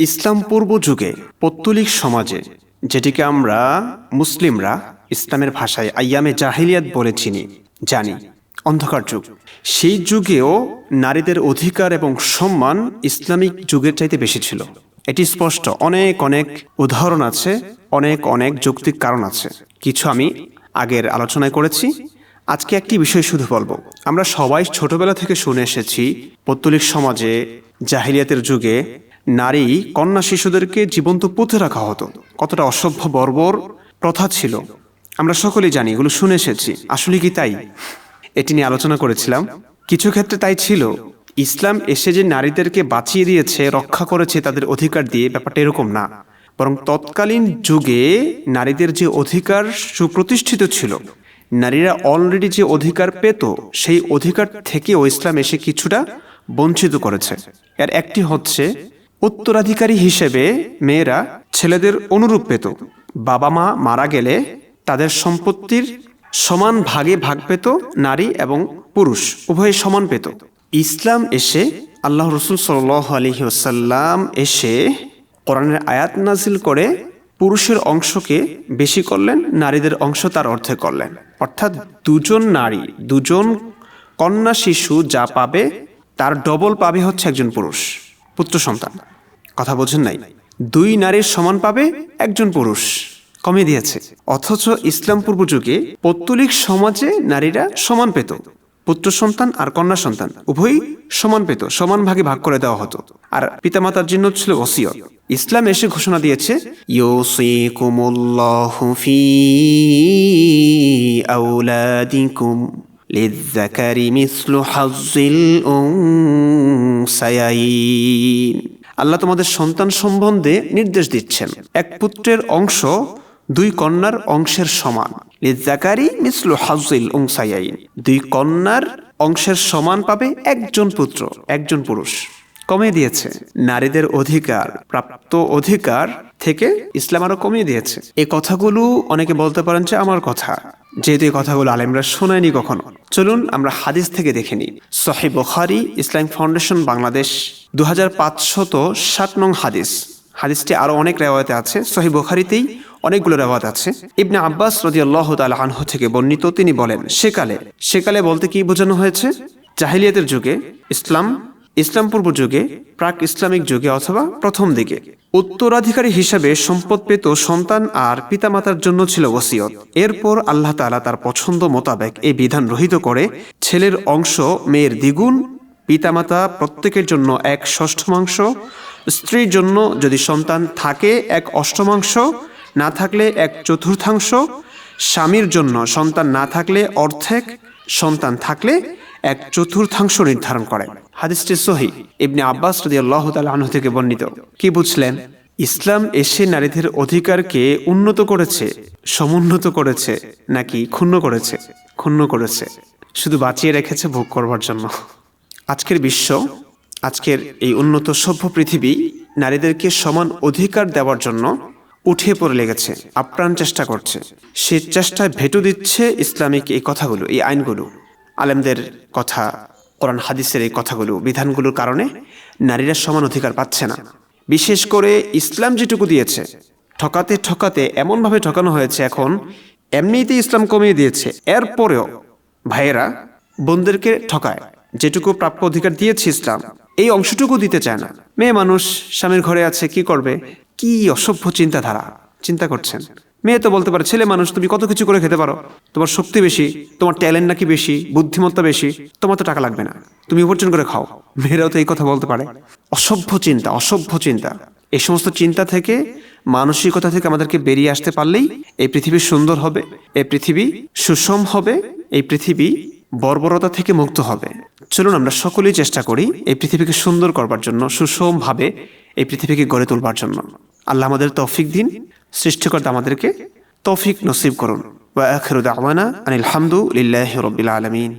ইসলাম পূর্ব যুগে পত্তলিক সমাজে, যেটিকে আমরা মুসলিমরা ইসলামের ভাষায় আইয়ামে জাহিলিয়াত বলে চিনি, জানি, অন্ধকার যুগ। সেই যুগেও নারীদের অধিকার এবং সম্মান ইসলামিক যুগের চাইতে বেশি ছিল। এটি স্পষ্ট, অনেক অনেক উদাহরণ আছে, অনেক অনেক যৌক্তিক কারণ আছে। কিছু আমি আগের আলোচনায় করেছি। আজকে একটি বিষয় শুধু বলব। আমরা সবাই ছোটবেলা থেকে শুনে এসেছি, পত্তলিক সমাজে জাহিলিয়াতের যুগে নারী কন্যা শিশুদেরকে জীবন্ত পুঁতে রাখা হতো। কতটা অসভ্য বর্বর প্রথা ছিল। আমরা সকলেই জানি, এগুলো শুনে এসেছি। আসলে কি তাই? এটি নিয়ে আলোচনা করেছিলাম। কিছু ক্ষেত্রে তাই ছিল। ইসলাম এসে যে নারীদেরকে বাঁচিয়ে দিয়েছে, রক্ষা করেছে, তাদের অধিকার দিয়ে ব্যাপারটা এরকম না। বরং তৎকালীন যুগে নারীদের যে অধিকার সুপ্রতিষ্ঠিত ছিল, নারীরা অলরেডি যে অধিকার পেত, সেই অধিকার থেকেও ইসলাম এসে কিছুটা বঞ্চিত করেছে। এর একটি হচ্ছে উত্তরাধিকারী হিসেবে মেয়েরা ছেলেদের অনুরূপ পেত। বাবা মা মারা গেলে তাদের সম্পত্তির সমান ভাগে ভাগ পেত নারী এবং পুরুষ, উভয়ে সমান পেত। ইসলাম এসে আল্লাহ রসুল সাল আলহি ওসাল্লাম এসে কোরআনের আয়াত নাজিল করে পুরুষের অংশকে বেশি করলেন, নারীদের অংশ তার অর্থে করলেন। অর্থাৎ দুজন নারী, দুজন কন্যা শিশু যা পাবে, তার ডবল পাবে হচ্ছে একজন পুরুষ। পুত্র সন্তান। কথা বোঝেন নাই। দুই নারীর সমান পাবে একজন পুরুষ। কমে দিয়েছে। অথচ ইসলাম পূর্ব যুগে পৌত্তলিক সমাজে নারীরা সমান পেত। পুত্র সন্তান আর কন্যা সন্তান উভয়ই সমান পেত, সমান ভাগে ভাগ করে দেওয়া হতো। আর পিতামাতার জন্য ছিল ওসিয়ত। ইসলাম এসে ঘোষণা দিয়েছে, ইউসিকুমুল্লাহু ফি আউলাদিকুম লিযযাকারি মিসলু হাজ্জিল উনসায়াইন আল্লাহ তোমাদের সন্তান সম্বন্ধে নির্দেশ দিচ্ছেন। এক পুত্রের অংশ দুই কন্যার অংশের সমান। লিজাকারি মিসলু হাজিল উংসাইয়াইন দুই কন্যার অংশের সমান পাবে একজন পুত্র, একজন পুরুষ। কমে দিয়েছে। নারীদের অধিকার, প্রাপ্ত অধিকার থেকে ইসলাম আরও কমিয়ে দিয়েছে। এই কথাগুলো অনেকে বলতে পারেন যে আমার কথা। যেহেতু এই কথাগুলো আলেমরা শোনায়নি কখনো। চলুন আমরা হাদিস থেকে দেখে নিই। সহি বখারি ইসলাম ফাউন্ডেশন, বাংলাদেশ দু হাজার পাঁচশত ষাট নং হাদিস। হাদিসটি আরও অনেক রেওয়ায়তে আছে। সহি বখারিতেই অনেকগুলো রেওয়াত আছে। ইবনে আব্বাস রদিয়াল্লাহ তাল আনহ থেকে বর্ণিত, তিনি বলেন সেকালে সেকালে বলতে কি বোঝানো হয়েছে? জাহিলিয়াতের যুগে ইসলাম ইসলাম পূর্ব যুগে, প্রাক ইসলামিক যুগে অথবা প্রথম দিকে। উত্তরাধিকারী হিসাবে সম্পদ পেত সন্তান আর পিতামাতার জন্য ছিল ওসিয়ত। এরপর আল্লাহ তালা তার পছন্দ মোতাবেক এই বিধান রহিত করে, ছেলের অংশ, মেয়ের দ্বিগুণ, পিতামাতা প্রত্যেকের জন্য এক ষষ্ঠমাংশ স্ত্রীর জন্য যদি সন্তান থাকে এক অষ্টমাংশ, না থাকলে এক চতুর্থাংশ, স্বামীর জন্য সন্তান না থাকলে অর্ধেক, সন্তান থাকলে এক চতুর্থাংশ নির্ধারণ করেন। হাদিসটি সহি। ইবনে আব্বাস রদি আল্লাহ আনহু থেকে বর্ণিত। কি বুঝলেন? ইসলাম এসে নারীদের অধিকারকে উন্নত করেছে, সমুন্নত করেছে, নাকি ক্ষুণ্ণ করেছে? ক্ষুণ্ণ করেছে। শুধু বাঁচিয়ে রেখেছে ভোগ করবার জন্য। আজকের বিশ্ব, আজকের এই উন্নত সভ্য পৃথিবী নারীদেরকে সমান অধিকার দেওয়ার জন্য উঠে পড়ে লেগেছে, আপ্রাণ চেষ্টা করছে। সে চেষ্টায় ভেটু দিচ্ছে ইসলামিক এই কথাগুলো, এই আইনগুলো। আলেমদের কথা কোরআন হাদিসের এই কথাগুলো, বিধানগুলোর কারণে নারীরা সমান অধিকার পাচ্ছে না। বিশেষ করে ইসলাম যেটুকু দিয়েছে, ঠকাতে ঠকাতে এমনভাবে ঠকানো হয়েছে এখন এমনিতে ইসলাম কমিয়ে দিয়েছে। এরপরেও ভাইয়েরা বোনদেরকে ঠকায়, যেটুকু প্রাপ্য অধিকার দিয়েছে ইসলাম, এই অংশটুকু দিতে চায় না। মেয়ে মানুষ, স্বামীর ঘরে আছে, কি করবে? কি অসভ্য চিন্তাধারা, চিন্তা করছেন? মেয়ে তো বলতে পারে, ছেলে মানুষ, তুমি কত কিছু করে খেতে পারো? তোমার শক্তি বেশি, তোমার ট্যালেন্ট নাকি বেশি, বুদ্ধিমত্তা বেশি, তোমার তো টাকা লাগবে না, তুমি উপার্জন করে খাও। মেয়েরাও তো এই কথা বলতে পারে। অসভ্য চিন্তা অসভ্য চিন্তা। এই সমস্ত চিন্তা থেকে, মানসিকতা থেকে আমাদেরকে বেরিয়ে আসতে পারলেই এই পৃথিবী সুন্দর হবে, এই পৃথিবী সুষম হবে, এই পৃথিবী বর্বরতা থেকে মুক্ত হবে। চলুন আমরা সকলেই চেষ্টা করি এই পৃথিবীকে সুন্দর করবার জন্য, সুষমভাবে এই পৃথিবীকে গড়ে তুলবার জন্য। আল্লাহ আমাদের তৌফিক দিন। সৃষ্টিকর্তা আমাদেরকে তৌফিক নসিব করুন। ওয়া আখিরু দাওয়ানা আনিল হামদু লিল্লাহি রাব্বিল আলামিন।